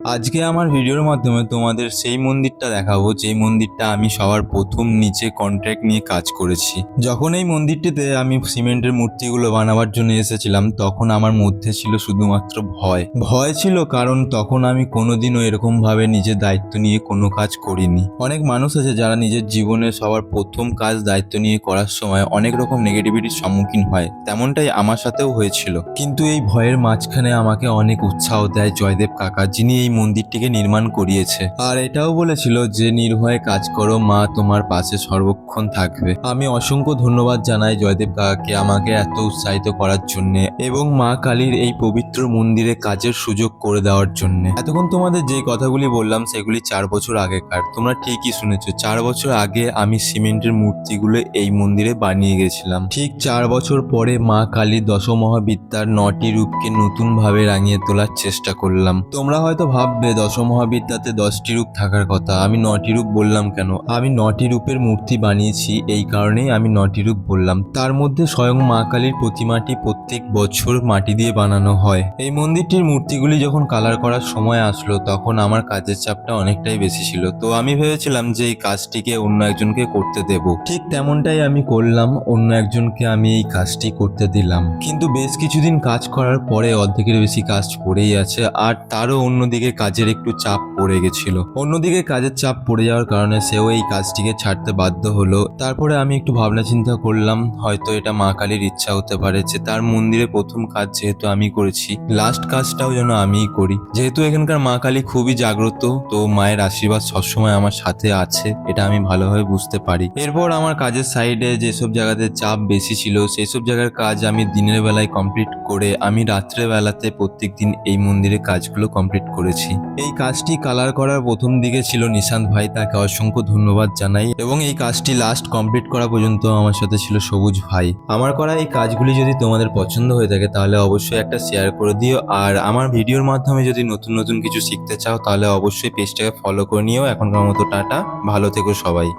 আজকে আমার ভিডিওর মাধ্যমে তোমাদের সেই মন্দিরটা দেখাবো, যেই মন্দিরটা আমি সবার প্রথম নিচে কন্ট্রাক্ট নিয়ে কাজ করেছি। যখন এই মন্দিরটিতে আমি সিমেন্টের মূর্তিগুলো বানাবার জন্য এসেছিলাম, তখন আমার মধ্যে ছিল শুধুমাত্র ভয়। ভয় ছিল কারণ তখন আমি কোনোদিনও এরকমভাবে নিজের দায়িত্ব নিয়ে কোনো কাজ করিনি। অনেক মানুষ আছে যারা নিজের জীবনে সবার প্রথম কাজ দায়িত্ব নিয়ে করার সময় অনেক রকম নেগেটিভিটির সম্মুখীন হয়, তেমনটাই আমার সাথেও হয়েছিল। কিন্তু এই ভয়ের মাঝখানে আমাকে অনেক উৎসাহ দেয় জয়দেব কাকা, যিনি এই মন্দিরটিকে নির্মাণ করিয়েছে। আর এটাও বলেছিল, যে নির্ভয়ে কাজ করো, মা তোমার পাশে সর্বক্ষণ থাকবে। আমি অসংখ্য ধন্যবাদ জানাই জয়দেব কাকাকে আমাকে এত উৎসাহিত করার জন্য এবং মা কালীর এই পবিত্র মন্দিরে কাজের সুযোগ করে দেওয়ার জন্য। এতক্ষণ তোমাদের যে কথাগুলি বললাম, সেগুলি চার বছর আগেকার। তোমরা ঠিকই শুনেছো, চার বছর আগে আমি সিমেন্টের মূর্তিগুলো এই মন্দিরে বানিয়ে গেছিলাম। ঠিক চার বছর পরে মা কালীর দশমহাবিদ্যার নটি রূপকে নতুনভাবে রাঙিয়ে তোলার চেষ্টা করলাম। তোমরা হয়তো ভাববে দশমহাবিদ্যাতে দশটি রূপ থাকার কথা। আমি নটি রূপ বললাম কেন? আমি নটি রূপের মূর্তি বানিয়েছি, এই কারণেই আমি নটি রূপ বললাম। তার মধ্যে স্বয়ং মা কালীর প্রতিমাটি প্রত্যেক বছর মাটি দিয়ে বানানো হয়। এই মন্দিরটির মূর্তিগুলি যখন কালার করার সময় আসলো, তখন আমার কাজের চাপটা অনেকটাই বেশি ছিল। তো আমি ভেবেছিলাম যে এই কাজটিকে অন্য একজনকে করতে দেব। ঠিক তেমনটাই আমি করলাম, অন্য একজনকে আমি এই কাজটি করতে দিলাম। কিন্তু বেশ কিছুদিন কাজ করার পরে অর্ধেকের বেশি কাজ পড়েই আছে, আর তারও অন্যদিকে কাজের একটু চাপ পড়ে গেছিল। অন্যদিকে কাজের চাপ পড়ে যাওয়ার কারণে সেও এই কাজটিকে ছাড়তে বাধ্য হলো। তারপরে আমি একটু ভাবনা চিন্তা করলাম, হয়তো এটা মা কালীর ইচ্ছা হতে পারে যে তার মন্দিরে প্রথম কাজ যেহেতু আমি করেছি লাস্ট কাজটাও যেন আমিই করি। যেহেতু এখানকার মা কালী খুবই জাগ্রত, তো মায়ের আশীর্বাদ সবসময় আমার সাথে আছে, এটা আমি ভালোভাবে বুঝতে পারি। এরপর আমার কাজের সাইডে যেসব জায়গাতে চাপ বেশি ছিল সেই সব জায়গার কাজ আমি দিনের বেলায় কমপ্লিট করে আমি রাত্রে বেলাতে প্রত্যেক দিন এই মন্দিরে কাজগুলো কমপ্লিট করেছি। এই কাজটি কালার করার প্রথম দিকে ছিল নিশান্ত ভাই। তাকে অসংখ্য ধন্যবাদ জানাই এবং এই কাজটি লাস্ট কমপ্লিট করা পর্যন্ত আমার সাথে ছিল সবুজ ভাই। আমার করা এই কাজগুলি যদি তোমাদের পছন্দ হয়ে থাকে তাহলে অবশ্যই একটা শেয়ার করে দিও। আর আমার ভিডিওর মাধ্যমে যদি নতুন নতুন কিছু শিখতে চাও তাহলে অবশ্যই পেজটাকে ফলো করে নিও। এখনকার মতো টাটা। ভালো থেকো সবাই।